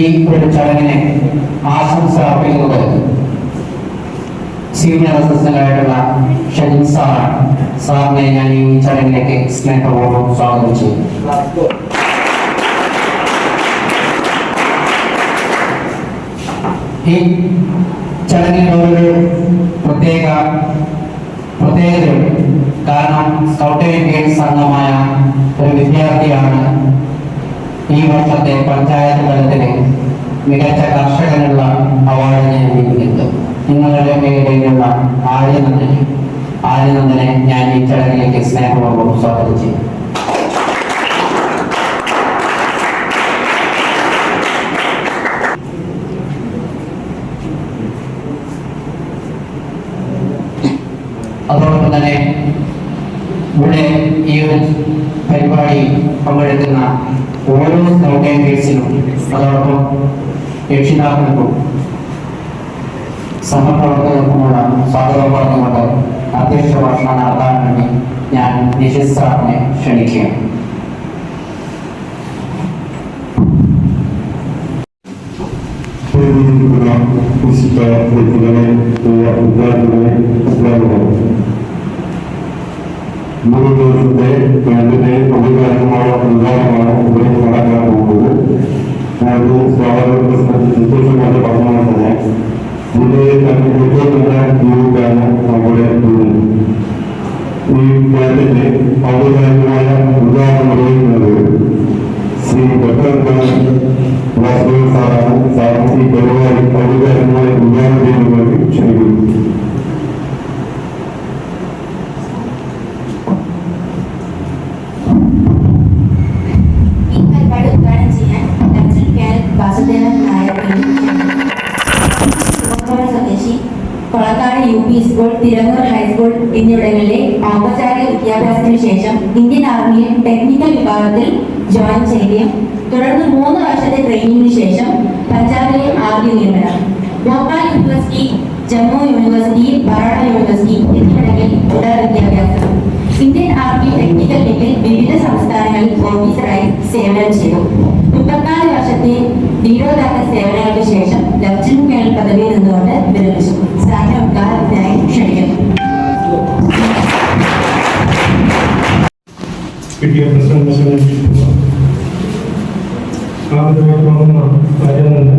ഈ ഒരു ചടങ്ങിനെ ആശംസ അർപ്പിക്കുന്നത് സീനിയർ അസിസ്റ്റന്റായിട്ടുള്ള ഷജിൻ സാറാണ്. സാറിനെ ഞാൻ ഈ ചടങ്ങിലേക്ക് സ്നേഹപൂർവം സ്വാഗതം ചെയ്യുന്നു ഈ ചടങ്ങിൽ ഒരു പ്രത്യേക പ്രത്യേകതയുണ്ട്. കാരണം സ്കൗട്ട് ആൻഡ് ഗൈഡ്സ് അംഗമായ ഒരു വിദ്യാർത്ഥിയാണ് ഈ വർഷത്തെ പഞ്ചായത്ത് തലത്തിന് മികച്ച കർഷകനുള്ള അവാർഡ് നേടിയിരിക്കുന്നത് നിങ്ങളുടെ പേരിലുള്ള ആര്യനന്ദന് ആര്യനന്ദനെ ഞാൻ ഈ ചടങ്ങിലേക്ക് സ്നേഹപൂർവം സ്വാഗതം ചെയ്യും അതോടൊപ്പം തന്നെ ഇവിടെ ഈ ഒരു പരിപാടി പങ്കെടുക്കുന്ന ഓരോ സ്കൗട്ട് ആൻഡ് ഗൈഡ്സിനും അതോടൊപ്പം രക്ഷിതാക്കൾക്കും സഹപ്രവർത്തകർക്കുമുള്ള സ്വാഗതം പറഞ്ഞുകൊണ്ട് അധ്യക്ഷ ഭാഷണം നടത്താൻ വേണ്ടി ഞാൻ നിഷിത് സാറിനെ ക്ഷണിക്കുകയാണ് പ്രയോഗിക്കുന്ന വിശിഷ്ട വ്യക്തികളെ പ്രിയ വിദ്യാർത്ഥികളെ അധ്യാപകരെ മൂന്ന് ദിവസത്തെ ക്യാമ്പിന്റെ ഔപചാരികമായ ഉദ്ഘാടനമാണ് ഇവിടെ നടക്കാൻ പോകുന്നത് ഞാനൊരു സ്വാഗത പ്രശ്നത്തിൽ സന്തോഷമായ പറഞ്ഞാൽ തന്നെ ജില്ലയിൽ ജമ്മു യൂണിവേഴ്സിറ്റി ബറോഡ യൂണിവേഴ്സിറ്റി എന്നിവിടങ്ങളിൽ തുടർ വിദ്യാഭ്യാസം. ഇന്ത്യൻ ആർമി ടെക്നിക്കൽ വിങ്ങിൽ വിവിധ സംസ്ഥാനങ്ങളിൽ ഓഫീസറായി സേവനം ചെയ്തു. മുപ്പത്തിനാല് വർഷത്തെ ധീരോദാത്ത സേവനങ്ങൾക്ക് ശേഷം ലഫ്റ്റനന്റ് കേണൽ പദവിയിൽ നിന്നുകൊണ്ട് വിരമിച്ചു. സാറിനെ ഉദ്ഘാടനത്തിനായി ക്ഷണിക്കുന്നു. കിട്ടിയ പ്രശ്നം ആദ്യമായി തോന്നുന്ന കാര്യം തന്നെ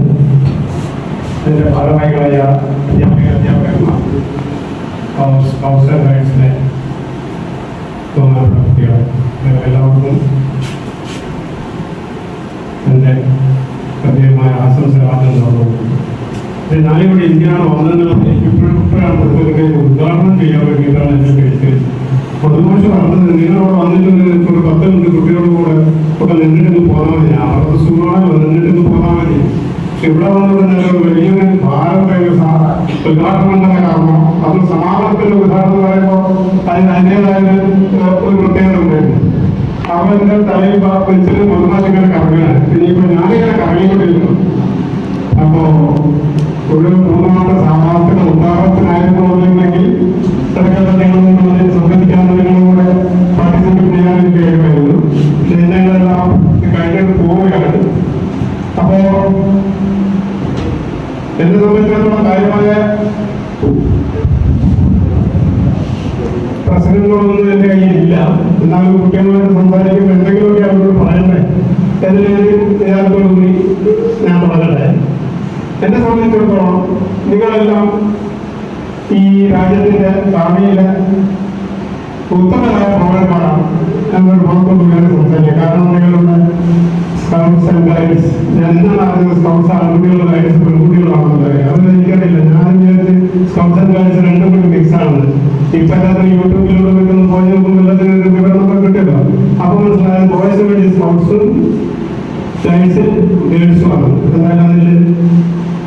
ഇതിന്റെ ഭാരവാഹികളായ അധ്യാപക അധ്യാപകന്മാർ കൗൺസ് കൗൺസിലർ ഗൈഡ്സിനെ ബഹുമാനപ്പെട്ട കുട്ടികൾ നിങ്ങൾക്ക് എല്ലാവർക്കും എന്റെ പ്രത്യേകമായ ആശംസകൾ ആദ്യം ഞാനിവിടെ എന്തിനാണ് വന്നതെന്നുള്ളത് ഇപ്പോഴും ഇപ്പോഴാണ് പുറത്തേക്ക് ഉദ്ഘാടനം ചെയ്യാൻ വേണ്ടിയിട്ടാണ് എന്നെ വിളിച്ചത് പൊതുമോശം പറഞ്ഞത് നിങ്ങളോട് വന്നിട്ട് ഒരു പത്ത് മിനിറ്റ് കുട്ടികളോട് കൂടെ ഇവിടെ നിന്നിട്ടൊന്ന് പോകാൻ മതി. അവരുടെ സുഖമാണ് നിന്നിട്ടൊന്ന് പോകാൻ മതി. ഇവിടെ വന്നത് വലിയൊരു ഭാരത ഉദ്ഘാടനം തന്നെ കാരണം അത് സമാപനത്തിന്റെ ഉദാഹരണം പറയുമ്പോൾ അതിന് അതിന്റെതായ ഒരു പ്രത്യേകത ഉണ്ടായിരുന്നു അപ്പൊ എന്റെ തലയിൽ വെച്ചിട്ട് മുതലാളിങ്ങനെ കറങ്ങുകയാണ്. ഇനിയിപ്പോ ഞാനിങ്ങനെ കറങ്ങിക്കൊണ്ടിരുന്നു അപ്പോ ഒരു മൂന്നാമത്തെ എന്നുണ്ടെങ്കിൽ ഇടയ്ക്കൊക്കെ നിങ്ങൾ സംബന്ധിക്കാവുന്ന നിങ്ങളൂടെ പാർട്ടിസിപ്പേറ്റ് ചെയ്യാൻ എനിക്ക് കഴിയുമായിരുന്നു പക്ഷെ ഇതിനെല്ലാം എന്നെ സംബന്ധിച്ചിടത്തോളം കാര്യമായ പ്രശ്നങ്ങളൊന്നും എന്റെ കയ്യിലില്ല. എന്നാലും കുട്ടികളുമായിട്ട് സംസാരിക്കുമ്പോൾ എന്തെങ്കിലുമൊക്കെ അവരോട് പറയണ്ടേ? എന്നൊരു വിചാരത്തോടുകൂടി ഞാൻ തുടങ്ങട്ടെ എന്നെ സംബന്ധിച്ചിടത്തോളം നിങ്ങളെല്ലാം ഈ രാജ്യത്തിന്റെ ഭാവിയിലെ ഉത്തമരായ പൗരന്മാരാണ് എന്നൊരു ഞാൻ സംസാരിക്കുക. കാരണം നിങ്ങളുടെ സ്കൗട്ട്സ് ആൻഡ് ഗൈഡ്സ് ഞാൻ എന്താണ് അറിയുന്നത് സ്കൗട്ട്സ് ആൺകുട്ടികളുടെ ഗൈഡ്സ് പെൺകുട്ടികളാണെന്നത് അതൊന്നും എനിക്കറിയില്ല ഞാൻ വിചാരിച്ച് ആൻഡ് ഗൈഡ്സ് രണ്ടും കൂടി മിക്സ് ആണെന്ന് ഇപ്പൊ എല്ലാത്തിനും പോയി നോക്കുമ്പോൾ എല്ലാത്തിനും ഒരു വിവരണമൊക്കെ കിട്ടിയല്ലോ. അപ്പൊ മനസ്സിലായത് ബോയ്സിന് വേണ്ടി സ്കൗട്ട്സും ഗൈഡ്സ് ഗേൾസും ആണ്. എന്തായാലും അതിൽ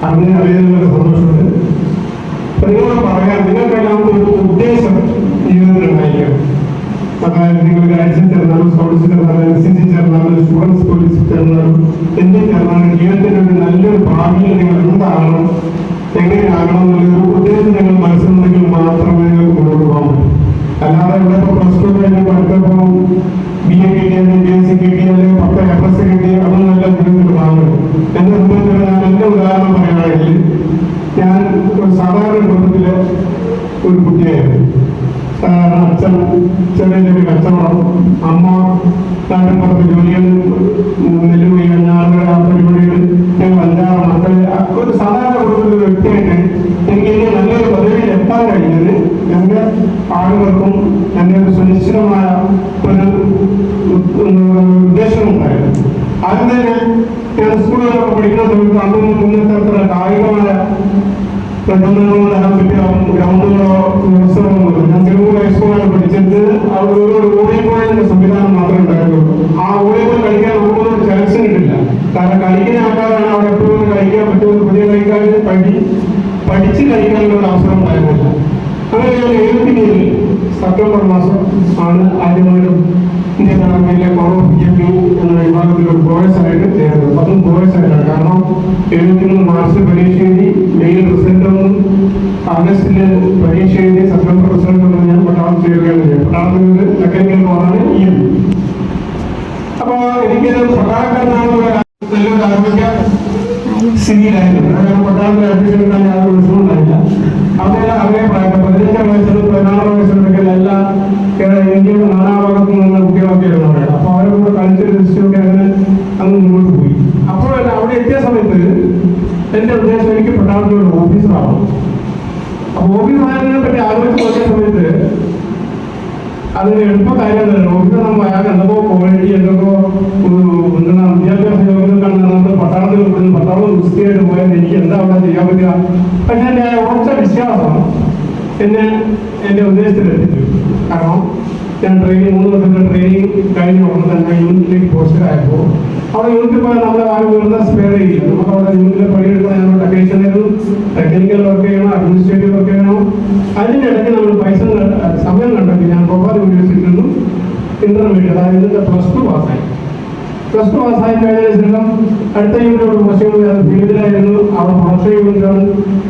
അറിഞ്ഞ അറിയുന്നതിലൊക്കെ സന്തോഷമുണ്ട്. അപ്പൊ നിങ്ങളോട് അതായത് നിങ്ങൾ ഗൈഡ്സിൽ ചേർന്നാലും സ്കൗട്ട്സിൽ ചേർന്നാലും എൻ സി സി ചേർന്നാലും സ്റ്റുഡൻസ് പോലീസ് ചേർന്നാലും എന്തിൽ ചേർന്നാലും ഒരു നല്ലൊരു ഭാവിയിൽ നിങ്ങൾ എന്താകണം എങ്ങനെയാകണം എന്നുള്ളൊരു ഉദ്ദേശം നിങ്ങൾ മനസ്സിലുണ്ടെങ്കിൽ മാത്രമേ നിങ്ങൾക്ക് മുന്നോട്ട് പോകാൻ പറ്റൂ അല്ലാതെ ഇവിടെ ഇപ്പോൾ പ്ലസ് ടു കഴിഞ്ഞ് പഠിത്തപ്പോൾ ബി എ കിട്ടിയാലും ബി എസ് സി കിട്ടിയാലും പത്ത് എഫ് എസ് കിട്ടി അതൊന്നല്ല ജീവിതത്തിൽ ഭാഗം എന്നെ സംബന്ധിച്ച് ഒരു കുട്ടിയായിരുന്നു സാധാരണ അച്ഛൻ ചെറിയ ചെറിയ കച്ചവടം അമ്മ നാട്ടിൻ പുറത്ത് ജോലികൾ നെല്ലുപൊടി ഞാറുകൾ ആ പരിപാടികൾ ഞങ്ങൾ അഞ്ചാറ് മക്കൾ ആ ഒരു സാധാരണ കുടുംബത്തിലെ ഒരു വ്യക്തിയായിട്ട് എനിക്ക് ഇനി നല്ലൊരു പദവിയിൽ എത്താൻ കഴിഞ്ഞത് എന്റെ ആളുകൾക്കും എന്റെ ഒരു സുനിശ്ചിതമായ ഒരു ഉദ്ദേശമുണ്ടായിരുന്നു ആദ്യം തന്നെ ഞാൻ സ്കൂളിലൊക്കെ പഠിക്കുന്ന സമയത്ത് അന്നൊന്നും മുന്നത്തെ അത്ര കായികമായ പെട്ടെന്നൊന്നും തരാൻ പറ്റിയ ഗ്രൗണ്ടുകളോ ഉത്സവങ്ങളോ ഞാൻ തിരുവൂർ ഹൈസ്കൂളാണ് പഠിച്ചത് അവിടെ ഒരു വോളിബോളിന്റെ സംവിധാനം മാത്രമേ ഉണ്ടായിരുന്നുള്ളൂ ആ വോളിബോൾ കളിക്കാൻ നമുക്കൊന്നും ചാൻസ് കിട്ടില്ല കാരണം കളിക്കുന്ന ആൾക്കാരാണ് അവിടെ എപ്പോഴും കളിക്കാൻ പറ്റുമെന്ന് പുതിയ കളിക്കാർ പഠി പഠിച്ച് കളിക്കാനുള്ള ഒരു അവസരം ഉണ്ടായിരുന്നില്ല അങ്ങനെ ഞാൻ എഴുപത്തിമൂന്നിൽ സെപ്റ്റംബർ മാസം ആണ് ആദ്യമായിട്ടും ഇന്ത്യൻ ആർമിയിലെ കോറോ പി എം പി എന്ന വിഭാഗത്തിൽ ഒരു ബോയ്സ് ആയിട്ട് ചേർന്നത് അതും ബോയ്സ് ആയിട്ടാണ്. കാരണം എഴുപത്തിമൂന്ന് മാർച്ചിൽ പരീക്ഷ എഴുതി മെയിൽ റിസൾട്ട് വന്നു ആഗസ്റ്റിൽ പരീക്ഷ എഴുതി സെപ്റ്റംബർ റിസൾട്ട് വന്നു ഞാൻ പട്ടാളം ചേരുകയാണ് ചെയ്തത് പട്ടാളത്തിൽ മെക്കാനിക്കൽ കോറാണ് ഈ എം അപ്പൊ എനിക്ക് പട്ടാളക്കാരനാണെന്നുള്ള നല്ലൊരു ആരോഗ്യ സ്ഥിതിയിലായിരുന്നു കാരണം പട്ടാളത്തിൽ അഡ്മിഷൻ കിട്ടാൻ യാതൊരു വിഷമവും ഉണ്ടായില്ല അതേ അതേ പ്രായത്തിൽ പതിനഞ്ചാം വയസ്സിലും പതിനാറാം വയസ്സിലൊക്കെ എല്ലാ കേരള ഇന്ത്യയുടെ നാനാഭാഗത്തു നിന്നുള്ള കുട്ടികളൊക്കെ ആയിരുന്നു അവിടെ അപ്പൊ അവരെ കൂടെ കളിച്ച് രസിച്ചൊക്കെ അങ്ങനെ അങ്ങ് മുന്നോട്ട് പോയി അപ്പോൾ അവിടെ എത്തിയ സമയത്ത് എന്റെ ഉദ്ദേശം എനിക്ക് പട്ടാളത്തിൽ ഒരു ഓഫീസറാവണം അപ്പൊ ഓഫീസറായതിനെ നോക്കിയ സമയത്ത് അതിന് എളുപ്പ കാര്യമല്ല ഓഫീസർ നമ്മൾ അയാൾ എന്തൊക്കെ ക്വാളിറ്റി എന്തൊക്കെ എന്താണ് വിദ്യാഭ്യാസ യോഗ്യത കണ്ട് നമ്മൾ പട്ടാളത്തിൽ വിടുന്നു പട്ടാളം ഗുസ്തിയായിട്ട് പോയാൽ എനിക്ക് എന്താ അവിടെ ചെയ്യാൻ പറ്റുക? പക്ഷെ എന്റെ ഉറച്ച വിശ്വാസം എന്നെ എന്റെ ഉദ്ദേശത്തിലെത്തിച്ചു കാരണം ഞാൻ ട്രെയിനിങ് മൂന്ന് വർഷത്തെ ട്രെയിനിങ് കഴിഞ്ഞ ഉടനെ തന്നെ യൂണിറ്റിലേക്ക് പോസ്റ്റഡ് ആയപ്പോൾ അവിടെ യൂണിറ്റിൽ പോയാൽ നമ്മളെ ആരും വെറുതെ സ്പെയർ ചെയ്യില്ല നമുക്ക് അവിടെ യൂണിറ്റിൽ പണിയെടുക്കാൻ ഞങ്ങൾ ടെക്നീഷ്യനായിരുന്നു ടെക്നിക്കൽ വർക്ക് ചെയ്യണം അഡ്മിനിസ്ട്രേറ്റീവ് വർക്ക് ചെയ്യണം. അതിനിടയ്ക്ക് നമ്മൾ പൈസ സമയം കണ്ടെത്തി. ഞാൻ ഗോപാൽ യൂണിവേഴ്സിറ്റിയിൽ നിന്നും ഇന്റർമീഡിയറ്റ് അതായത് പ്ലസ് ടു പാസ്സായി പ്ലസ് ടു പാസ്സായി കഴിഞ്ഞതിന് ശേഷം അടുത്ത യൂണിറ്റോട് കുറച്ചുകൂടി ഫീൽഡിലായിരുന്നു. അവിടെ പ്രൊഫഷണൽ യൂണിറ്റാണ്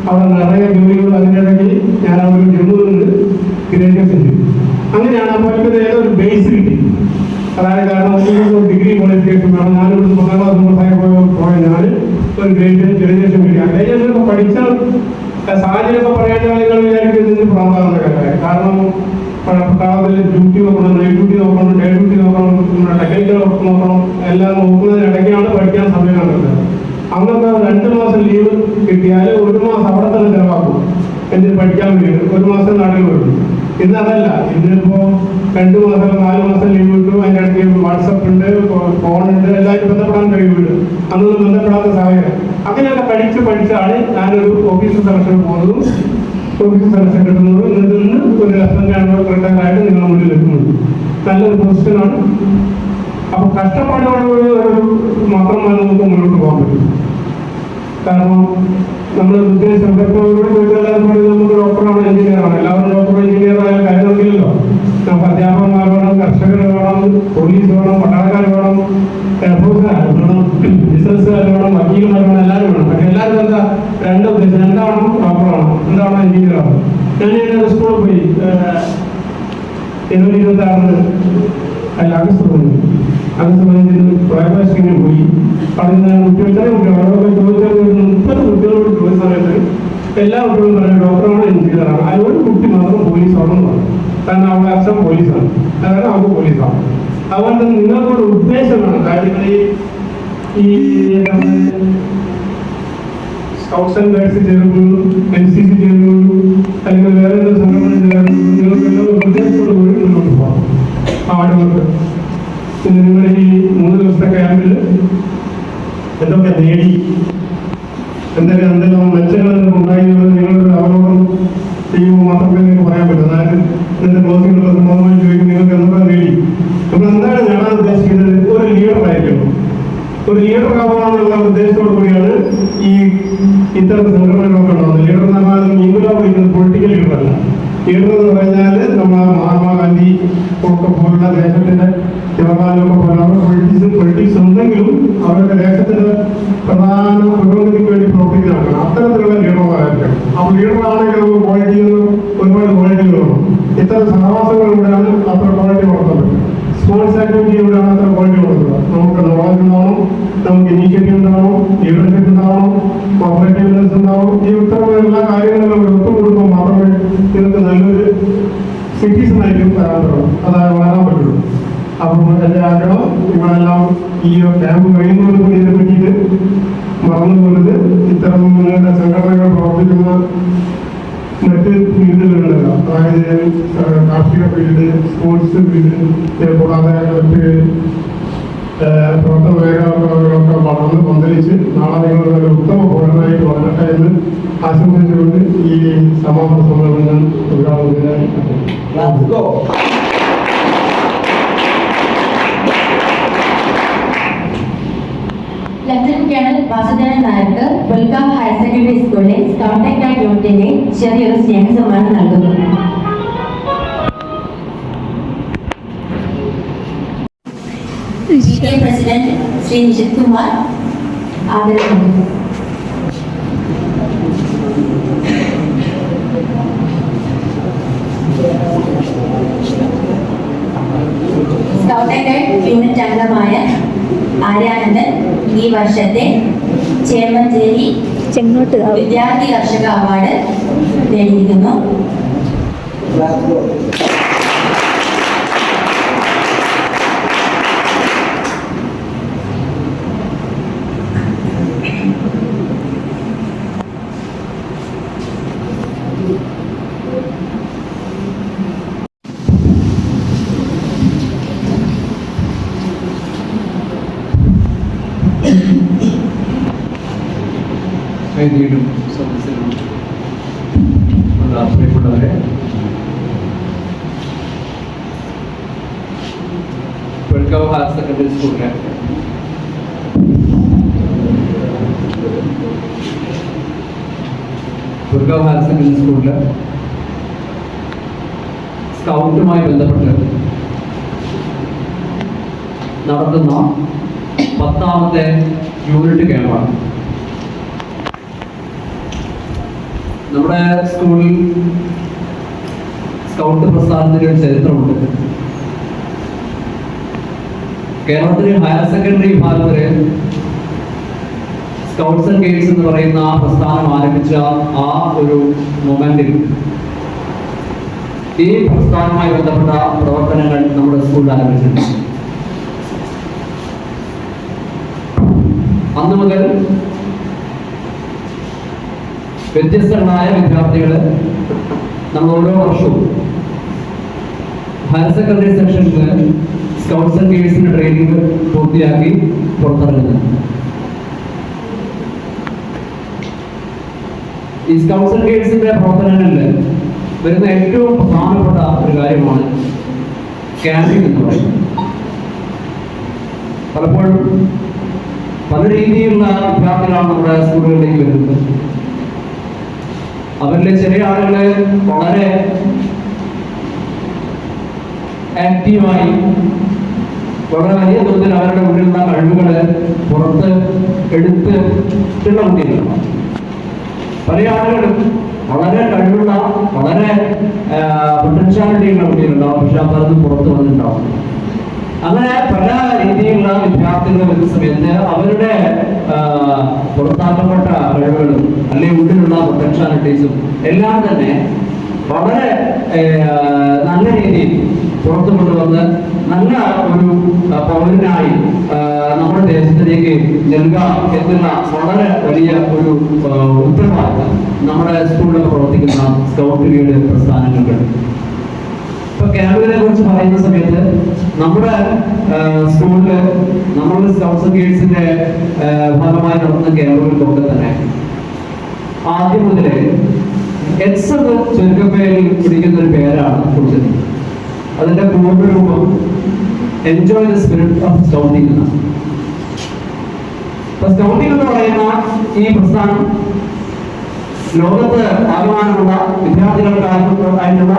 അവിടെ നിറയെ ജോലികൾ അതിനിടയ്ക്ക് ഞാൻ അവർ ജമ്മുവിൽ നിന്ന് ഗ്രേജുവേഷൻ ചെയ്തു അങ്ങനെയാണ് അപ്പോൾ എനിക്കൊരു ഏതൊരു ബേസ് കിട്ടി. അതായത് കാരണം ഒരു ഡിഗ്രി കോളേജ് വേണം ഞാനിവിടെ പത്താം ക്ലാസ് പോയ പോയ ഞാൻ ഒരു ഗ്രേജുവേഷൻ ഗ്രേജുവേഷൻ കിട്ടി ഗ്രേജുവേഷൻ പഠിച്ച സാഹചര്യമൊക്കെ പറയാൻ നിങ്ങൾ വിചാരിക്കുന്നത് പ്രാന്താകുന്ന കാര്യമായി കാരണം പട്ടാളത്തിൽ ഡ്യൂട്ടി നോക്കണം നൈറ്റ് ഡ്യൂട്ടി നോക്കണം ഡേ ഡ്യൂട്ടി നോക്കണം ടെക്നിക്കൽ വർക്ക് നോക്കണം എല്ലാം നോക്കുന്നതിനിടയ്ക്കാണ് പഠിക്കാൻ സമയം കണ്ടത് അങ്ങനത്തെ രണ്ട് മാസം ലീവ് കിട്ടിയാൽ ഒരു മാസം അവിടെ തന്നെ ചിലവാക്കും. എന്തിന് പഠിക്കാൻ വേണ്ടി ഒരു മാസം നാട്ടിൽ വരും ഇന്ന് അതല്ല ഇന്നിപ്പോ രണ്ടു മാസം നാല് മാസം ലീവ് കിട്ടും. അതിന്റെ ഇടയ്ക്ക് വാട്സപ്പ് ഉണ്ട് ഫോൺ ഉണ്ട്. എല്ലാവരും ബന്ധപ്പെടാൻ കഴിയുന്നുണ്ട് അന്നൊന്നും ബന്ധപ്പെടാത്ത സാഹചര്യം. അങ്ങനെയൊക്കെ പഠിച്ച് പഠിച്ചാണ് ഞാനൊരു ഓഫീസ് സെലക്ഷൻ പോകുന്നതും ഓഫീസ് സെലക്ഷൻ കിട്ടുന്നതും ഇതിൽ നിന്ന് ഒരു ലഫ്റ്റനന്റ് റിട്ടയറായിട്ട് നിങ്ങളുടെ മുന്നിൽ എത്തുന്നത് നല്ലൊരു പൊസിഷനാണ് അപ്പൊ കഷ്ടപ്പാടുകൾ മാത്രമാണ് നമുക്ക് മുന്നോട്ട് പോകാൻ പറ്റും. കാരണം നമ്മൾ ഉദ്ദേശം ഇതൊക്കെ ചോദിച്ചാൽ നമുക്ക് ഡോക്ടറാണ് എഞ്ചിനീയറാണ് എല്ലാവരും ഡോക്ടർ എഞ്ചിനീയർ ആയാലും കാര്യമൊന്നുമില്ലല്ലോ. നമുക്ക് അധ്യാപകന്മാർ വേണം കർഷകർ വേണം പോലീസ് വേണം പട്ടാളക്കാർ വേണം എയർഫോഴ്സുകാർ വേണം ബിസിനസ്സുകാർ വേണം വക്കീലന്മാർ വേണം എല്ലാവരും വേണം. പക്ഷെ എല്ലാവരും എന്താ? രണ്ട് ഉദ്ദേശം. എന്താണോ ഡോക്ടറാണോ എന്താണോ എഞ്ചിനീയറാണോ ഞാൻ എന്റെ സ്കൂളിൽ പോയി. ഇരുപത് ഇരുപത്തി ആറിന് അല്ല ആഗസ്റ്റ് പതിനഞ്ച്. പതിനഞ്ചിന് പ്രൈവറ്റ് പോയി. പറയുന്ന കുട്ടികളുടെ അവരൊക്കെ ചോദിച്ചാൽ മുപ്പത് കുട്ടികളോട് ചോദിച്ച സമയത്ത് എല്ലാ കുട്ടികളും പറയും ഡോക്ടറാണ് എഞ്ചിനീയറാണ് ആ ഒരു കുട്ടി മാത്രം പോലീസാണെന്ന് പറഞ്ഞു. കാരണം അവളുടെ അച്ഛൻ പോലീസാണ് കാരണം അവൾക്ക് പോലീസാണ് അതുകൊണ്ട് നിങ്ങൾക്കൊരു ഉദ്ദേശമാണ് വേണം. കാര്യങ്ങൾ ഈ സ്കൗട്ട്സ് ആൻഡ് ഗൈഡ്സ് ചേർന്നു എൻ സി സി ചേർന്നു അല്ലെങ്കിൽ വേറെ ഏതൊരു സംഘടന ചേർന്നു നിങ്ങൾക്കെല്ലാം ഒരു ഉദ്ദേശത്തോട് കൂടി മുന്നോട്ട് പോകാം. ആടുകൾക്ക് പിന്നെ നിങ്ങൾ ഈ മൂന്ന് ദിവസത്തെ ക്യാമ്പിൽ എന്തൊക്കെ നേടി? എന്തൊക്കെ എന്തെല്ലാം മെച്ചങ്ങൾ ഉണ്ടായി എന്നുള്ളത് നിങ്ങളുടെ അവലോകനം ചെയ്യുമ്പോൾ മാത്രമേ നിങ്ങൾക്ക് പറയാൻ പറ്റൂ. അതായത് ഇതിന്റെ ക്ലോസിംഗ് പ്രധാനമായി ചോദിക്കും നിങ്ങൾക്ക് എന്തൊക്കെ നേടി? നമ്മൾ എന്താണ് നേടാൻ ഉദ്ദേശിക്കുന്നത്? ഒരു ലീഡർ ആയിരിക്കണം. ഒരു ലീഡർ ആവാനുള്ള ഉദ്ദേശത്തോടു കൂടിയാണ് ഈ ഇത്തരത്തിൽ സംഘടനകളൊക്കെ ഉണ്ടാകുന്നത് ലീഡർ എന്ന് പറഞ്ഞാൽ ഇംഗ്ലോ വിളിക്കുന്നത് പൊളിറ്റിക്കൽ ലീഡർ അല്ല. ലീഡർ എന്ന് പറഞ്ഞാൽ നമ്മൾ മഹാത്മാഗാന്ധി ഒക്കെ പോലുള്ള ദേശത്തിന്റെ ജവഹർലാലൊക്കെ പോലുള്ള പൊളിറ്റിക്സ് പൊളിറ്റിക്സ് ഉണ്ടെങ്കിലും അവരുടെ ദേശത്തിന് പ്രധാന പുരോഗതിക്ക് വേണ്ടി പ്രവർത്തിക്കുന്ന ആൾക്കാണ് അത്തരത്തിലുള്ള ലീഡർമാരായിരിക്കണം അപ്പോൾ ലീഡറാണെങ്കിൽ നമുക്ക് ക്വാളിറ്റി ഒരുപാട് ക്വാളിറ്റികളുണ്ട് ഇത്തരം സഹവാസങ്ങളിലൂടെയാണ് അത്ര ക്വാളിറ്റി വളർത്താൻ പറ്റും സ്പോർട്സ് ആക്ടിവിറ്റിയിലൂടെയാണ് അത്ര ക്വാളിറ്റി വളർത്തുക നമുക്ക് നോളജ് ഉണ്ടാവണം നമുക്ക് ഇനീഷ്യേറ്റീവ് ഉണ്ടാവണം ലീഡർഷിപ്പ് ഉണ്ടാവണം കോപ്പറേറ്റീവ്നെസ് ഉണ്ടാവണം ഈ ഇത്തരം എല്ലാ കാര്യങ്ങളും ഒത്തുകൊടുക്കുമ്പോൾ മാത്രമേ നിങ്ങൾക്ക് നല്ല സിറ്റീസണായിട്ടും വരാൻ തുടങ്ങും അതായത് വളരാൻ പറ്റുള്ളൂ അപ്പം എന്റെ ആഗ്രഹം നിങ്ങളെല്ലാം ഈ ക്യാമ്പ് കഴിയുന്നതോടുകൂടി ഇതിനെ പറ്റിയിട്ട് മറന്നു പോകരുത് ഇത്തരം നിങ്ങളുടെ സംഘടനകൾ പ്രവർത്തിക്കുന്ന മറ്റ് ഫീൽഡുകളിലല്ല. അതായത് കാർഷിക ഫീൽഡ് സ്പോർട്സ് ഫീൽഡ് കൂടാതെ മറ്റ് പ്രവർത്തന വളർന്ന് പന്തലിച്ച് നാളെ നിങ്ങൾ ഒരു ഉത്തമ പൗരനായിട്ട് വളരട്ടെ എന്ന് ആശംസിച്ചുകൊണ്ട് ഈ സമാപന സമ്മേളനം ഞാൻ വാസുദേവൻ നായർക്ക് വെൽക്കം ഹയർ സെക്കൻഡറി സ്കൂളിലെ സ്കൗട്ട് ആൻഡ് ഗൈഡ് യൂണിറ്റിന്റെ ചെറിയൊരു സ്നേഹ സമ്മാനം നൽകുന്നു. P T A president Shri Nishith Kumar ആദരവ് നൽകുന്നു സ്കൗട്ട് ആൻഡ് ഗൈഡ് യൂണിറ്റ് അംഗമായ ആര്യാനന്ദൻ ഈ വർഷത്തെ ചേമഞ്ചേരി ചെങ്ങോട്ട് വിദ്യാർത്ഥി കർഷക അവാർഡ് നേടിയിരിക്കുന്നു വേദിയിലും സദസ്സിലും ഉള്ള പ്രിയപ്പെട്ടവരെ വെൽക്കം ഹയർ സെക്കൻഡറി സ്കൂളിലെ വെൽക്കം ഹയർ സെക്കൻഡറി സ്കൂളിലെ സ്കൗട്ടുമായി ബന്ധപ്പെട്ട് നടത്തുന്ന പത്താമത്തെ യൂണിറ്റ് ക്യാമ്പാണ് നമ്മുടെ സ്കൂളിൽ സ്കൗട്ട് പ്രസ്ഥാനത്തിന്റെ ഒരു ചരിത്രമുണ്ട്. കേരളത്തിലെ ഹയർ സെക്കൻഡറി വിഭാഗത്തിൽ സ്കൗട്ട്സ് ആൻഡ് ഗൈഡ്സ് എന്ന് പറയുന്ന ആ പ്രസ്ഥാനം ആരംഭിച്ച ആ ഒരു മൊമെന്റിൽ ഈ പ്രസ്ഥാനവുമായി ബന്ധപ്പെട്ട പ്രവർത്തനങ്ങൾ നമ്മുടെ സ്കൂളിൽ ആരംഭിച്ചിട്ടുണ്ട്. അന്ന് മുതൽ വ്യത്യസ്തങ്ങളായ വിദ്യാർത്ഥികൾ നമ്മൾ ഓരോ വർഷവും ഹയർ സെക്കൻഡറി സെക്ഷനിൽ സ്കൗട്ട്സ് ആൻഡ് ഗൈഡ്സിന്റെ ട്രെയിനിങ് പൂർത്തിയാക്കി പുറത്തിറങ്ങുന്നത്. ഈ സ്കൗട്ട്സ് ആൻഡ് ഗൈഡ്സിന്റെ പ്രവർത്തനങ്ങളിൽ വരുന്ന ഏറ്റവും പ്രധാനപ്പെട്ട ഒരു കാര്യമാണ് ക്യാമ്പിംഗ് എന്ന് പറയുന്നത്. പലപ്പോഴും പല രീതിയിലുള്ള വിദ്യാർത്ഥികളാണ് നമ്മുടെ സ്കൂളുകളിലേക്ക് വരുന്നത്. അവരിലെ ചെറിയ ആളുകൾ വളരെ ആക്റ്റീവായി വളരെ വലിയ തോതിൽ അവരുടെ ഉള്ളിലുള്ള കഴിവുകൾ പുറത്ത് എടുത്തിട്ടുള്ള കുട്ടികളാണ് പല ആളുകളും വളരെ കഴിവുള്ള വളരെ പൊട്ടൻഷ്യാലിറ്റി ഉള്ള കുട്ടികളുണ്ടാവും. പക്ഷെ ആ പുറത്ത് വന്നിട്ടുണ്ടാവും അങ്ങനെ പല രീതിയിലുള്ള വിദ്യാർത്ഥികൾ വരുന്ന സമയത്ത് അവരുടെ പുറത്താക്കപ്പെട്ട കഴിവുകളും അല്ലെങ്കിൽ ഉള്ളിലുള്ള പൊട്ടൻഷ്യാലിറ്റീസും എല്ലാം തന്നെ വളരെ നല്ല രീതിയിൽ പുറത്തു കൊണ്ടുവന്ന് നല്ല ഒരു പൗരനായി നമ്മുടെ ദേശത്തിലേക്ക് നൽകുക എന്നുള്ള വളരെ വലിയ ഒരു ഉത്തരവാദിത്തം നമ്മുടെ സ്കൂളിൽ പ്രവർത്തിക്കുന്ന സ്കൗട്ട് ഗൈഡ് പ്രസ്ഥാനങ്ങൾക്കുണ്ട് ഇപ്പൊ ക്യാമ്പിനെ കുറിച്ച് പറയുന്ന സമയത്ത് നമ്മുടെ സ്കൂളിൽ നമ്മുടെ സ്കൗട്ട്സ് ഗൈഡ്സിന്റെ ഭാഗമായി നടന്ന ക്യാമ്പുകൾക്കൊക്കെ തന്നെ. ആദ്യം മുതലേ എക്സ് എന്ന് ചുരുക്കപ്പേരിൽ പിടിക്കുന്ന ഒരു പേരാണ് കൊടുത്തത് അതിന്റെ പൂർണരൂപം enjoy the spirit of scouting എന്നാണ്. സ്കൗട്ടിംഗ് എന്ന് പറയുന്ന ഈ പ്രസ്ഥാനം ലോകത്ത് ആകമാനമുള്ള വിദ്യാർത്ഥികൾക്കായിട്ടുള്ള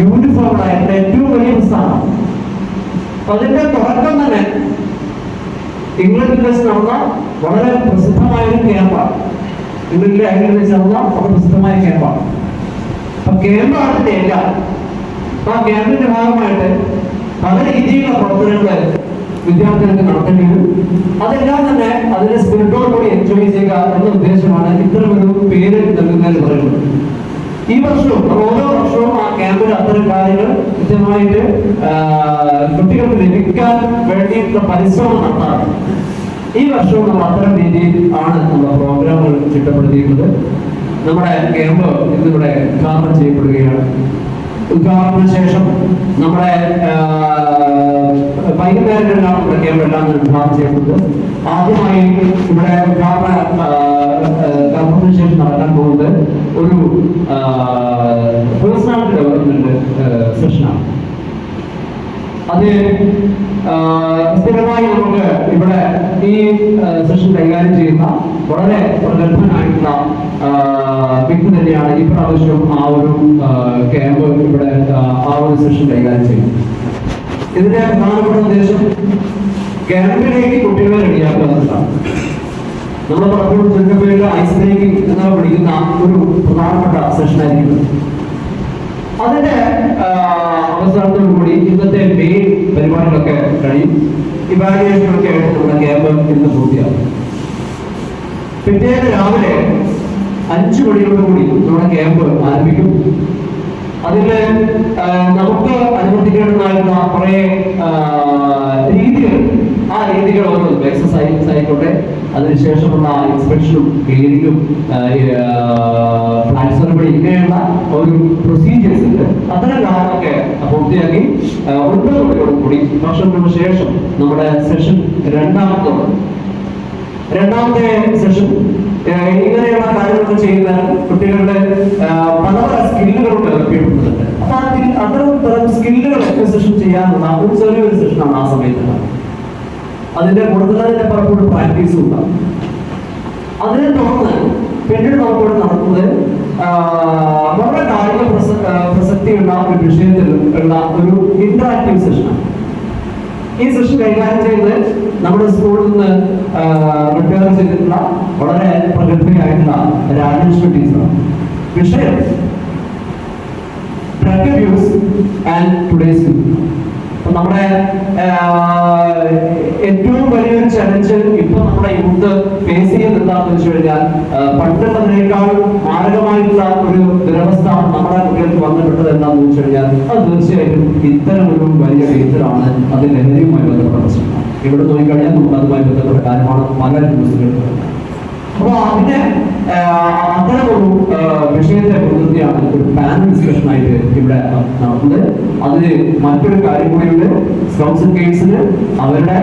യൂണിഫോം ആയിട്ടുള്ള ഏറ്റവും വലിയ പുസ്തകമാണ്. അതിന്റെ തുടക്കം തന്നെ ഇംഗ്ലണ്ടിൽ വെച്ച് നടന്ന വളരെ പ്രസിദ്ധമായ ഒരു ക്യാമ്പാണ്. ഇംഗ്ലണ്ടിലെ അയലിൽ വെച്ച് നടന്ന വളരെ പ്രസിദ്ധമായ ക്യാമ്പാണ്. അപ്പൊ ക്യാമ്പാണ് എല്ലാം. അപ്പൊ ആ ക്യാമ്പിന്റെ ഭാഗമായിട്ട് പല രീതിയിലുള്ള പ്രവർത്തനങ്ങൾ വിദ്യാർത്ഥികൾക്ക് നടത്തേണ്ടി വരും. അതെല്ലാം തന്നെ അതിന്റെ സ്പിരിറ്റോട് കൂടി എൻജോയ് ചെയ്യുക എന്ന ഉദ്ദേശമാണ് ഇത്തരമൊരു പേര് നൽകുന്നതിന് പറയുന്നത്. ഈ വർഷവും ഓരോ വർഷവും ആ ക്യാമ്പിൽ അത്തരം കാര്യങ്ങൾ കൃത്യമായിട്ട് കുട്ടികൾക്ക് ലഭിക്കാൻ വേണ്ടിയിട്ടുള്ള പരിശ്രമം നടത്താറുണ്ട്. ഈ വർഷവും നമ്മൾ അത്തരം രീതിയിൽ ആണ് നമ്മുടെ പ്രോഗ്രാമുകൾ ചിട്ടപ്പെടുത്തിയിട്ടുള്ളത്. നമ്മുടെ ക്യാമ്പ് ഇന്നിവിടെ ഉദ്ഘാടനം ചെയ്യപ്പെടുകയാണ്. ഉദ്ഘാടനത്തിന് ശേഷം നമ്മുടെ വൈകുന്നേരങ്ങളിലാണ് നമ്മുടെ ക്യാമ്പ് എല്ലാം ഉദ്ഘാടനം ചെയ്യപ്പെടുന്നത്. ആദ്യമായി ഇവിടെ ഉദ്ഘാടന ആ, ആ, കർമ്മത്തിന് ശേഷം നടക്കാൻ പോകുന്നത് ഒരു പേഴ്സണാലിറ്റി ഡെവലപ്മെന്റ് സെഷനാണ് അത് സ്ഥിരമായി നമുക്ക് ഇവിടെ ഈ സെഷൻ കൈകാര്യം ചെയ്യുന്ന വളരെ പ്രഗത്ഭനായിട്ടുള്ള വ്യക്തി തന്നെയാണ് ഈ പ്രാവശ്യം ആ ഒരു ക്യാമ്പ് ഇവിടെ ആ ഒരു സെഷൻ കൈകാര്യം ചെയ്യുന്നത്. ഇതിന്റെ പ്രധാനപ്പെട്ട ഉദ്ദേശം ക്യാമ്പിലേക്ക് കുട്ടികളെ റെഡിയാക്കുക എന്നതാണ് നമ്മൾ പലപ്പോഴും ചുരുക്കപ്പേരിൽ ഐസ് ബ്രേക്കിംഗ് എന്നൊക്കെ വിളിക്കുന്ന ഒരു പ്രധാനപ്പെട്ട സെഷനായിരിക്കും അതിന്റെ അവസാനത്തോടു കൂടി ഇന്നത്തെ മെയിൻ പരിപാടികളൊക്കെ കഴിയും. ഇവാലുവേഷനൊക്കെ ആയിട്ട് നമ്മുടെ ക്യാമ്പ് ഇന്ന് പൂർത്തിയാകും. പിറ്റേന്ന് രാവിലെ അഞ്ചു മണിയോട് കൂടി നമ്മുടെ ക്യാമ്പ് ആരംഭിക്കും. അതിൽ നമുക്ക് അനുവർത്തിക്കേണ്ടതായിരുന്ന കുറെ രീതികൾ ആ രീതികൾ ഓരോന്നും എക്സസൈസ് ആയിക്കോട്ടെ. അതിനുശേഷമുള്ള ഇൻസ്പെക്ഷനും ക്ലീനിങ്ങും ഫ്ലാറ്റ് സെറമണി ഇങ്ങനെയുള്ള ഒരു പ്രൊസീജിയേഴ്സ് ഉണ്ട്. അത്തരം കാര്യങ്ങളൊക്കെ പൂർത്തിയാക്കി ആ, ഒൻപത് മണിയോട് കൂടി ഭക്ഷണത്തിന് ശേഷം നമ്മുടെ സെഷൻ രണ്ടാമത്തെ രണ്ടാമത്തെ സെഷൻ ഇങ്ങനെയുള്ള കാര്യങ്ങളൊക്കെ ചെയ്യുന്ന കുട്ടികളുടെ പല പല സ്കില്ലുകൾ ഡെവലപ്പ് അപ്പൊ ആ തി- അത്തരം തരം സ്കില്ലുകൾ എക്വസിഷൻ ചെയ്യാനുള്ള ഒരു ചെറിയൊരു സെഷനാണ് ആ സമയത്ത്. അതിന്റെ കൂടുതൽ പലപ്പോഴും പ്രാക്ടീസ് ഉണ്ടാവും. അതിനെ തുടർന്ന് പിന്നീട് നമുക്കിവിടെ നടക്കുന്നത് വളരെ കായിക പ്രസക്തിയുള്ള ഒരു വിഷയത്തിൽ ഉള്ള ഒരു ഇന്ററാക്റ്റീവ് സെഷനാണ് ഈ സെഷൻ കൈകാര്യം ചെയ്ത് നമ്മുടെ സ്കൂളിൽ നിന്ന് റിട്ടയർ ചെയ്തിട്ടുള്ള വളരെ പ്രഗത്ഭയായിട്ടുള്ള രാജേഷ് ടീച്ചറാണ് വിഷയം ആൻഡ് ടുഡേസ് നമ്മുടെ ഏറ്റവും വലിയൊരു ചലഞ്ച് ഇപ്പൊ നമ്മുടെ യൂത്ത് ഫേസ് ചെയ്യുന്നത് എന്താണെന്ന് വെച്ച് കഴിഞ്ഞാൽ പണ്ടുള്ളതിനേക്കാൾ മാരകമായിട്ടുള്ള ഒരു ദുരവസ്ഥ നമ്മുടെ കുട്ടികൾക്ക് വന്നിട്ടുള്ളത് എന്താണെന്ന് വെച്ച് കഴിഞ്ഞാൽ അത് തീർച്ചയായിട്ടും ഇത്തരം ഒരു വലിയ ഫേസിലാണ് അത് ലഹരിയുമായി ബന്ധപ്പെട്ട പ്രശ്നം ഇവിടെ നോക്കിക്കഴിഞ്ഞാൽ നമുക്ക് അതുമായി ബന്ധപ്പെട്ട കാര്യമാണ് പല ന്യൂസുകളും അപ്പൊ അതിന്റെ അത്തരം ഒരു വിഷയത്തെ മുൻനിർത്തിയാണ് ഒരു പാനൽ ഡിസ്കഷൻ ആയിട്ട് ഇവിടെ നടത്തുന്നത് അതിന് മറ്റൊരു കാര്യം കൂടിയുണ്ട്. സ്കൗട്ട്സ് ആൻഡ് അവരുടെ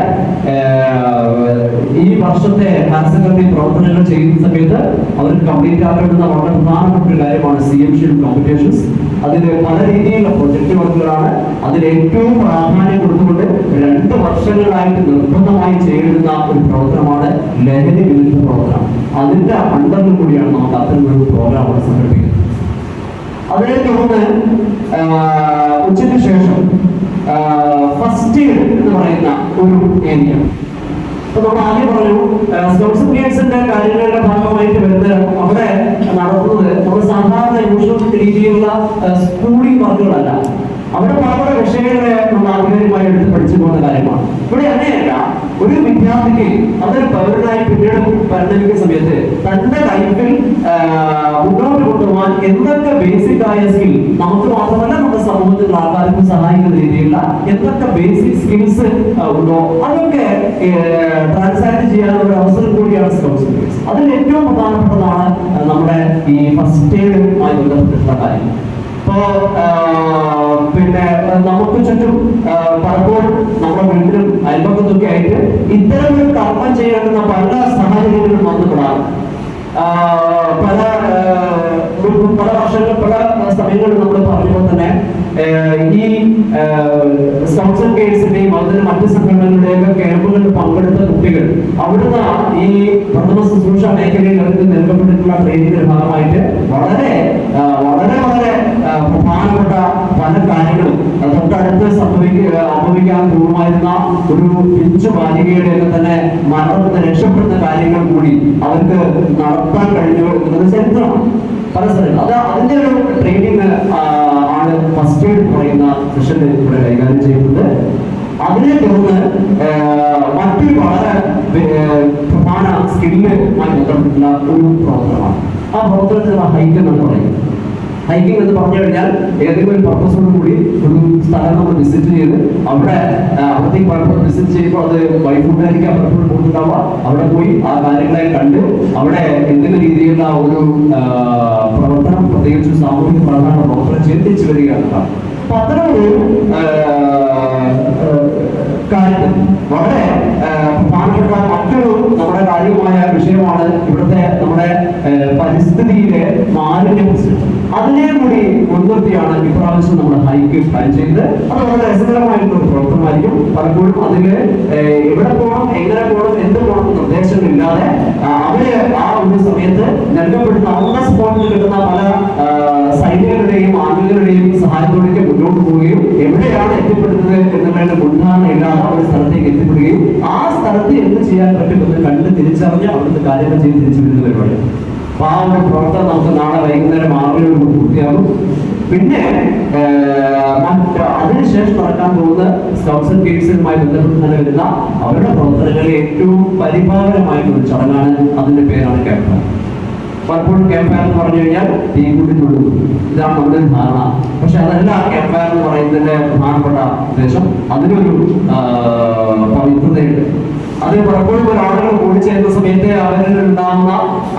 ഈ വർഷത്തെ ഹാസ്യകൃതി പ്രവർത്തനങ്ങൾ ചെയ്യുന്ന സമയത്ത് അവർ കംപ്ലീറ്റ് ആക്കേണ്ടുന്ന വളരെ പ്രധാനപ്പെട്ട ഒരു കാര്യമാണ് സി എം ഷീൽഡ് കോമ്പറ്റീഷൻസ് അതിൽ പല രീതിയിലുള്ള പ്രൊജക്ട് വർക്കുകളാണ് അതിൽ ഏറ്റവും പ്രാധാന്യം കൊടുത്തുകൊണ്ട് രണ്ട് വർഷങ്ങളായിട്ട് നിർബന്ധമായി ചെയ്യുന്ന ഒരു പ്രവർത്തനമാണ് ലഹരി വിരുദ്ധ പ്രവർത്തനം. അതിന്റെ അണ്ടറിൽ കൂടിയാണ് നമുക്ക് അത്തരം ഒരു പ്രോഗ്രാം അവിടെ സംഘടിപ്പിക്കുന്നത്. അതിനെ തുടർന്ന് ഉച്ചയ്ക്ക് ശേഷം ഫസ്റ്റ് എയ്ഡ് എന്ന് പറയുന്ന ഒരു ഏരിയ ആദ്യം പറഞ്ഞു കാര്യങ്ങളുടെ ഭാഗമായിട്ട് അവിടെ നടത്തുന്നത് നമ്മൾ സാധാരണ യൂഷ്വൽ രീതിയിലുള്ള സ്കൂളിംഗ് വർക്കുകളല്ല. അവിടെ പല പല വിഷയങ്ങളെ നമ്മൾ ആധികാരികമായി എടുത്ത് പഠിച്ചു പോകുന്ന കാര്യമാണ്. ഇവിടെ അങ്ങനെയല്ല. ഒരു വിദ്യാർത്ഥിക്ക് അതൊരു പൗരനായി പിന്നീട് പരിണമിക്കുന്ന സമയത്ത് തന്റെ ലൈഫിൽ മുന്നോട്ട് കൊണ്ടുപോകാൻ എന്തൊക്കെ ബേസിക് ആയ സ്കിൽ നമുക്ക് മാത്രമല്ല നമ്മുടെ സമൂഹത്തിൽ ആൾക്കാർക്കും സഹായിക്കുന്ന രീതിയിലുള്ള എന്തൊക്കെ ബേസിക് സ്കിൽസ് ഉണ്ടോ? അതൊക്കെ ട്രാൻസാക്ട് ചെയ്യാനുള്ള ഒരു അവസരം കൂടിയാണ് സ്കൗട്ട്സ് അതിൽ ഏറ്റവും പ്രധാനപ്പെട്ടതാണ് നമ്മുടെ ഈ ഫസ്റ്റ് എയ്ഡുമായി ബന്ധപ്പെട്ടിട്ടുള്ള കാര്യം. ഇപ്പോ പിന്നെ നമുക്ക് ചുറ്റും പലപ്പോഴും നമ്മുടെ വീട്ടിലും അയൽപക്കത്തൊക്കെ ആയിട്ട് ഇത്തരം ഒരു കർമ്മം ചെയ്യേണ്ടുന്ന പല സാഹചര്യങ്ങളും ആ, പല പല വർഷങ്ങൾ പല സമയങ്ങളിൽ നമ്മൾ പറഞ്ഞപ്പോൾ തന്നെ ഈ സ്കൗട്ട്സ് ആൻഡ് ഗൈഡ്സിന്റെയും അതിന് മറ്റു സംഘടനകളുടെയൊക്കെ ക്യാമ്പുകളിൽ പങ്കെടുത്ത കുട്ടികൾ അവിടുന്ന് ഈ പ്രഥമ ശുശ്രൂഷ മേഖലയിൽ അവർക്ക് നൽകപ്പെട്ടിട്ടുള്ള ട്രെയിനിന്റെ ഭാഗമായിട്ട് വളരെ വളരെ വളരെ പ്രധാനപ്പെട്ട പല കാര്യങ്ങളും തൊട്ടടുത്ത് സംഭവിക്കുക അനുഭവിക്കാൻ പോകുമായിരുന്ന ഒരു പിഞ്ചു ബാലികയുടെ ഒക്കെ തന്നെ മരണത്തിന് രക്ഷപ്പെടുന്ന കാര്യങ്ങൾ കൂടി അവർക്ക് നടത്താൻ കഴിഞ്ഞു എന്നത് ചരിത്രമാണ്. സ്ഥലങ്ങളും അത് അതിന്റെ ഒരു ട്രെയിനിങ് ആണ് ഫസ്റ്റ് എയ്ഡ് പറയുന്ന സെഷനിൽ ഇവിടെ കൈകാര്യം ചെയ്യുന്നത് അതിനെ തുടർന്ന് മറ്റൊരു വളരെ പ്രധാന സ്കില്ലുമായി ബന്ധപ്പെട്ടുള്ള ഒരു പ്രവർത്തനമാണ്. ആ പ്രവർത്തനത്തിന് ഹൈക്ക് എന്ന് പറയുന്നത്. ഹൈക്കിംഗ് എന്ന് പറഞ്ഞു കഴിഞ്ഞാൽ ഏതെങ്കിലും ഒരു പർപ്പസോട് കൂടി ഒരു സ്ഥലം നമ്മൾ വിസിറ്റ് ചെയ്ത് അവിടെ ആ, അവിടത്തേക്ക് പലപ്പോഴും വിസിറ്റ് ചെയ്യുമ്പോൾ അത് വൈകുന്നേരിക്കാൻ പലപ്പോഴും പോകുന്നുണ്ടാവുക അവിടെ പോയി ആ കാര്യങ്ങളെ കണ്ട് അവിടെ എന്തെങ്കിലും രീതിയിലുള്ള ഒരു പ്രവർത്തനം പ്രത്യേകിച്ച് സാമൂഹിക പ്രവർത്തനം പ്രവർത്തനം ചിന്തിച്ചു വരികയാണ് അപ്പൊ അത്തരം ഒരു കാര്യം വളരെ പ്രധാനപ്പെട്ട മറ്റൊരു നമ്മുടെ കാര്യമായ വിഷയമാണ് ഇവിടുത്തെ നമ്മുടെ പരിസ്ഥിതിയിലെ മാലിന്യ അതിനെ കൂടി മുൻനിർത്തിയാണ് ഇപ്രാവശ്യം നമ്മൾ ഹൈക്ക് പ്ലാൻ ചെയ്തത്. അത് വളരെ രസകരമായിട്ടുള്ള ഒരു പ്രവർത്തനമായിരിക്കും. പലപ്പോഴും അതിൽ ആ, എവിടെ പോകണം എങ്ങനെ പോകണം എന്ത് പോകണം നിർദ്ദേശങ്ങളില്ലാതെ ആ, അവർ ആ ഒരു സമയത്ത് നൽകപ്പെടുന്ന അവരുടെ സ്പോട്ടിൽ കിട്ടുന്ന പല ആ, സൈനികരുടെയും ആർമികളുടെയും സഹായത്തോടൊക്കെ മുന്നോട്ട് പോവുകയും എവിടെയാണ് എത്തിപ്പെടുന്നത് എന്നുള്ളതിന്റെ മുൻധാരണ ഇല്ലാതെ ഒരു സ്ഥലത്തേക്ക് എത്തിപ്പെടുകയും ആ സ്ഥലത്ത് എന്ത് ചെയ്യാൻ പറ്റുമെന്ന് കണ്ട് തിരിച്ചറിഞ്ഞ് അവിടുത്തെ കാര്യങ്ങൾ ചെയ്ത് തിരിച്ചു വരുന്ന പരിപാടി ആ ഒരു പ്രവർത്തനം നമുക്ക് നാളെ വൈകുന്നേരം ആറിനോട് പൂർത്തിയാകും. പിന്നെ അതിനുശേഷം നടക്കാൻ പോകുന്ന സ്കൗട്ട്സ് ആൻഡ് ഗൈഡ്സുമായി ബന്ധപ്പെട്ട് തന്നെ വരുന്ന അവരുടെ പ്രവർത്തനങ്ങളെ ഏറ്റവും പരിപാലനമായിട്ടുള്ള ചടങ്ങാണ് അതിന്റെ പേരാണ് ക്യാമ്പ് പലപ്പോഴും ക്യാമ്പ് ഫയർ എന്ന് പറഞ്ഞു കഴിഞ്ഞാൽ തീകൂട്ടിനുള്ളൂ ഇതാണ് നമ്മുടെ ധാരണ. പക്ഷെ അതല്ല ക്യാമ്പ് ഫയർ എന്ന് പറയുന്നതിന്റെ പ്രധാനപ്പെട്ട ഉദ്ദേശം. അതിനൊരു പവിത്രതയുണ്ട്. അത് പലപ്പോഴും ആളുകൾ കൂടിച്ചേരുന്ന സമയത്ത് അവരിൽ ഉണ്ടാകുന്ന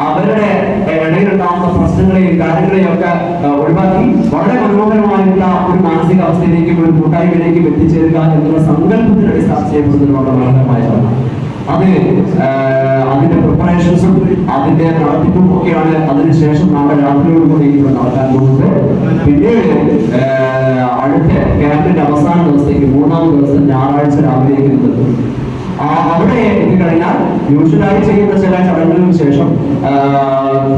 അവരുടെ ഇടയിൽ ഉണ്ടാകുന്ന പ്രശ്നങ്ങളെയും കാര്യങ്ങളെയും ഒക്കെ ഒഴിവാക്കി വളരെ മനോഹരമായിട്ടുള്ള ഒരു മാനസികാവസ്ഥയിലേക്കും ഒരു കൂട്ടായ്മയിലേക്കും എത്തിച്ചേരുക എന്നുള്ള സങ്കല്പത്തിന് അടിസ്ഥാനം ചെയ്യപ്പെടുന്നത് വളരെ മനോഹരമായ ചടങ്ങാണ് അത് അതിന്റെ പ്രിപ്പറേഷൻസും അതിന്റെ നടത്തിപ്പും ഒക്കെയാണ് അതിനുശേഷം നാളെ രാത്രിയോടുകൂടി ഇവിടെ നടക്കാൻ പോകുന്നത്. പിന്നീട് അടുത്ത ക്യാമ്പിന്റെ അവസാന ദിവസത്തേക്ക് മൂന്നാം ദിവസം ഞായറാഴ്ച രാവിലേക്ക് എത്തും ആ അവിടെ എത്തിക്കഴിഞ്ഞാൽ യൂഷ്വലായി ചെയ്യുന്ന ചില ചടങ്ങുകൾക്ക് ശേഷം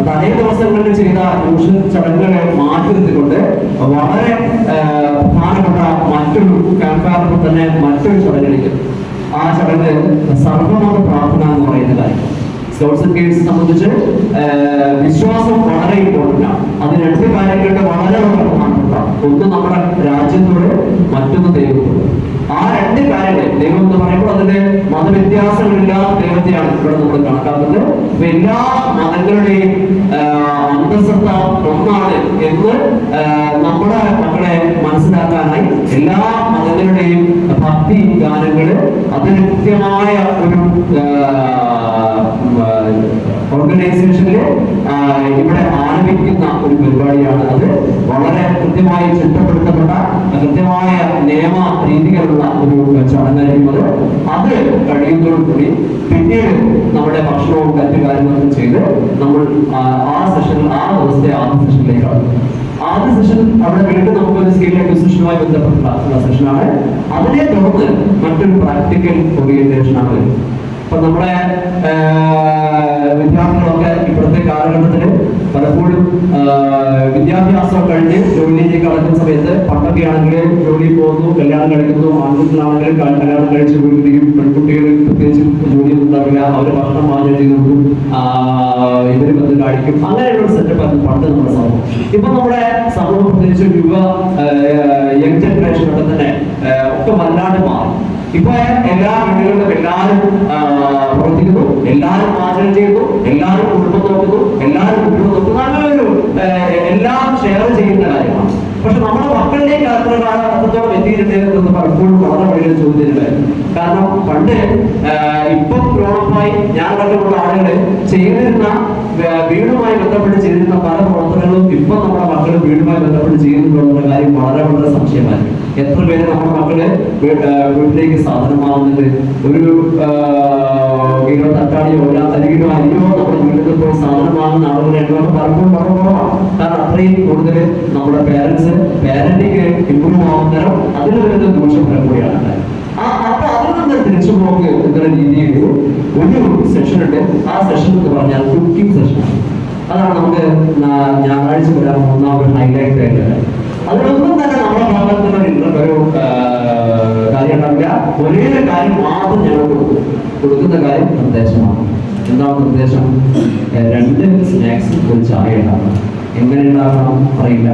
തലേ ദിവസങ്ങളിൽ ചെയ്ത യൂഷ്വൽ ചടങ്ങുകളെ മാറ്റി വളരെ പ്രധാനപ്പെട്ട മറ്റൊരു ക്യാമ്പ് തന്നെ മറ്റൊരു ചടങ്ങിലേക്ക് ആ ചടങ്ങ് സർവമത പ്രാർത്ഥന എന്ന് പറയുന്ന കാര്യം. സ്കൗട്ട്സ് ആൻഡ് ഗൈഡ്സ് സംബന്ധിച്ച് വിശ്വാസം വളരെ ഇമ്പോർട്ടന്റ് ആണ്. അത് രണ്ട് കാര്യങ്ങളുടെ വളരെ പ്രധാനപ്പെട്ട. ഒന്ന് നമ്മുടെ രാജ്യത്തോട് മറ്റൊന്ന് ദൈവത്തോട്. ആ രണ്ട് കാര്യങ്ങൾ. ദൈവം എന്ന് പറയുമ്പോൾ അതിന്റെ മതവ്യത്യാസങ്ങളില്ലാത്ത ദൈവത്തെയാണ് ഇവിടെ നമ്മൾ കണക്കാക്കുന്നത്. എല്ലാ മതങ്ങളുടെയും അന്തസത്ത ഒന്നാണ് എന്ന് നമ്മുടെ മക്കളെ മനസ്സിലാക്കാനായി എല്ലാ മതങ്ങളുടെയും ഭക്തി ഗാനങ്ങൾ അതിന് കൃത്യമായ ഒരു ഓർഗനൈസേഷനിൽ ഇവിടെ ആരംഭിക്കുന്ന ഒരു പരിപാടിയാണ് അത്. വളരെ കൃത്യമായി ചിട്ടപ്പെടുത്തപ്പെട്ട കൃത്യമായ നിയമ രീതികളുള്ള ഒരു ചടങ്ങായിരിക്കും അത് കഴിയുന്നതോടുകൂടി പിന്നീട് നമ്മുടെ ഭക്ഷണവും മറ്റു കാര്യങ്ങളൊക്കെ ചെയ്ത് നമ്മൾ ആ, സെഷനിൽ ആ ദിവസത്തെ ആദ്യ സെഷനിലേക്കാണ് ആദ്യ സെഷൻ അവിടെ വീണ്ടും നമുക്കൊരു സ്കിൽ അക്വിസിഷനുമായി ബന്ധപ്പെട്ടുള്ള സെഷനാണ് അതിനെ തുടർന്ന് മറ്റൊരു പ്രാക്ടിക്കൽ ഓറിയന്റേഷൻ ആണ് വരുന്നത്. അപ്പൊ നമ്മുടെ വിദ്യാർത്ഥികളൊക്കെ ഇപ്പോഴത്തെ കാലഘട്ടത്തിൽ പലപ്പോഴും വിദ്യാഭ്യാസം കഴിഞ്ഞ് ജോലിയിലേക്ക് കടക്കുന്ന സമയത്ത് പണ്ടൊക്കെ ആണെങ്കിൽ ജോലി പോകുന്നു കല്യാണം കഴിക്കുന്നു ആൺകുട്ടികളാണെങ്കിലും കല്യാണം കഴിച്ച് വീട്ടിലേക്കും പെൺകുട്ടികൾ പ്രത്യേകിച്ച് ജോലിയൊന്നും ഉണ്ടാവില്ല അവർ ഭക്ഷണം പാചകം ചെയ്തു ഇവർ വന്ന് കാണിക്കും. അങ്ങനെയുള്ള സെറ്റപ്പ് ആയിരുന്നു പണ്ട് നമ്മുടെ സമൂഹം. ഇപ്പൊ നമ്മുടെ സമൂഹം പ്രത്യേകിച്ച് യുവ യങ് ജനറേഷൻ ഒക്കെ തന്നെ ഒക്കെ വല്ലാണ്ട് മാറി. ഇപ്പൊ എല്ലാ വീടുകളിലും എല്ലാവരും പ്രവർത്തിക്കുന്നു. എല്ലാവരും പാചകം ചെയ്യുന്നു എല്ലാവരും കുടുംബം നോക്കുന്നു. എല്ലാവരും കുടുംബം നോക്കുന്നു. നല്ലൊരു എല്ലാം ഷെയർ ചെയ്യുന്ന കാര്യമാണ്. പക്ഷെ നമ്മുടെ മക്കളിലേക്ക് അത്ര അത്രത്തോളം എത്തിയിട്ടുണ്ട് എന്ന് പലപ്പോഴും വളരെ വലിയ ചോദ്യമുണ്ടായിരുന്നു കാരണം പണ്ട് ഇപ്പം ഗ്രോണപ്പായി ഞാൻ അടക്കമുള്ള ആളുകൾ ചെയ്തിരുന്ന വീടുമായി ബന്ധപ്പെട്ട് ചെയ്തിരുന്ന പല പ്രവർത്തനങ്ങളും ഇപ്പൊ നമ്മുടെ മക്കൾ വീടുമായി ബന്ധപ്പെട്ട് ചെയ്യുന്നുണ്ടെന്നുള്ള കാര്യം വളരെ വളരെ സംശയമായിരുന്നു എത്ര പേര് നമ്മുടെ മക്കൾ വീട്ടിലേക്ക് സാധനം വാങ്ങുന്നുണ്ട് ഒരു കിലോ തക്കാളിയോ ഒരു അരികിലോ അരിയോ നമ്മുടെ വീട്ടിൽ പോയി സാധനം വാങ്ങുന്ന ആളുകളുടെ എണ്ണം പലപ്പോഴും കാരണം അത്രയും കൂടുതൽ നമ്മുടെ പേരൻസ് പാരന്റിങ് ഇമ്പ്രൂവ് ആവുന്നേരം അതിൽ വരുന്ന ദൂഷ്യഫലം കൂടിയാണ്. ഉണ്ടായത്. ആ അപ്പൊ അതിൽ നിന്ന് തിരിച്ചു പോക്ക് എന്നുള്ള രീതിയിൽ ഒരു സെഷൻ ഉണ്ട്. ആ സെഷൻ എന്ന് പറഞ്ഞാൽ കുക്കിംഗ് സെഷൻ അതാണ് നമുക്ക് ഞായറാഴ്ച വരാൻ ഒന്നാമത് ഹൈലൈറ്റ് ആയിട്ട്. അതിലൊന്നും ഒരേ കാര്യം മാത്രം ഞങ്ങൾ കൊടുക്കും. കൊടുക്കുന്ന കാര്യം നിർദ്ദേശമാണ്. എന്താണ് നിർദ്ദേശം? രണ്ട് സ്നാക്സ് ഒരു ചായ എങ്ങനെ ഉണ്ടാക്കണം? അറിയില്ല.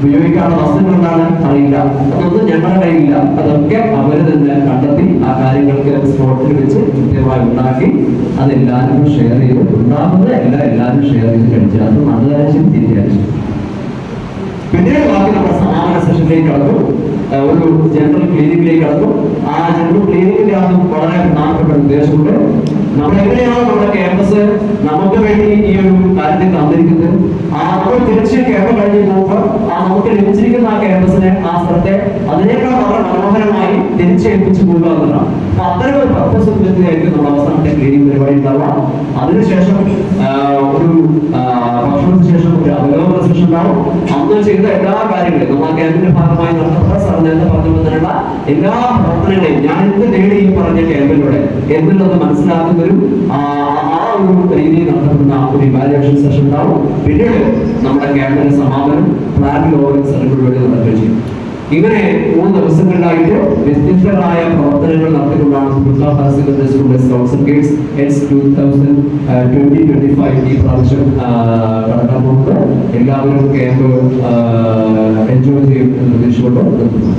ഉപയോഗിക്കാനുള്ള വസ്തുക്കൾ എന്താണ്? അറിയില്ല. അതൊന്നും ഞങ്ങളുടെ കയ്യിലില്ല. അതൊക്കെ അവർ തന്നെ കണ്ടെത്തി ആ കാര്യങ്ങൾക്ക് സ്പോട്ടിൽ വെച്ച് കൃത്യമായി ഉണ്ടാക്കി അത് എല്ലാവരും ഷെയർ ചെയ്ത് ഉണ്ടാകുന്നത് എല്ലാം എല്ലാവരും ഷെയർ ചെയ്ത് കഴിച്ചു അത് നല്ലതായാലും ശരി പിന്നീട് ബാക്കി നമ്മുടെ സമാപന സെഷനിലേക്ക് കടന്നു ആ, ഒരു ജനറൽ ക്ലിനിക്കിലേക്ക് കടന്നു ആ ജനറൽ ക്ലിനിക്കിലാണ് വളരെ പ്രധാനപ്പെട്ട ഒരു ഉദ്ദേശമുണ്ട് നമ്മൾ നമ്മുടെ ക്യാമ്പസ് നമുക്ക് വേണ്ടി ഈ ഒരു കാര്യത്തിൽ തന്നിരിക്കുന്നത്? ആ നമ്മൾ തിരിച്ച് ക്യാമ്പ് കഴിഞ്ഞ് പോകുമ്പോൾ ആ നമുക്ക് ലഭിച്ചിരിക്കുന്ന ആ ക്യാമ്പസിനെ ആ സ്ഥലത്തെ അതിനേക്കാൾ വളരെ മനോഹരമായി തിരിച്ചേൽപ്പിച്ചു പോകുക എന്നതാണ് അപ്പൊ അത്തരം ഒരു പർപ്പസ് നമ്മുടെ അവസാനത്തെ ക്ലീനിങ് പരിപാടി ഉണ്ടാവുക അതിനുശേഷം ഒരു ഭക്ഷണത്തിന് ശേഷം ഒരു അവലോകന സെഷൻ ഉണ്ടാവും. അന്ന് ചെയ്ത എല്ലാ കാര്യങ്ങളും നമ്മൾ ക്യാമ്പിന്റെ ഭാഗമായി നടത്തപ്പെട്ട സാർ നേരത്തെ പറഞ്ഞ എല്ലാ പ്രവർത്തനങ്ങളെയും ഞാൻ എന്ത് നേടി ഈ പറഞ്ഞ ക്യാമ്പിലൂടെ എന്നുള്ളത് മനസ്സിലാക്കുന്നതിനും ആ ആ ഒരു രീതിയിൽ നടത്തുന്ന ഒരു ഇവാലുവേഷൻ സെഷൻ ഉണ്ടാവും. പിന്നീട് നമ്മുടെ ക്യാമ്പിന്റെ സമാപനം പ്ലാനിംഗ് ഓവർ സെലിബ്രേറ്റ് നടക്കുകയും ചെയ്യും. ഇങ്ങനെ മൂന്ന് ദിവസങ്ങളിലായിട്ട് വ്യത്യസ്തങ്ങളായ പ്രവർത്തനങ്ങൾ നടത്തിക്കൊണ്ടാണ് scouts and guides S two ഈ പ്രാവശ്യം കടക്കാൻ എല്ലാവരും ക്യാമ്പ് എൻജോയ് ചെയ്യും എന്ന് പ്രതീക്ഷിച്ചുകൊണ്ട് നിർത്തുന്നു.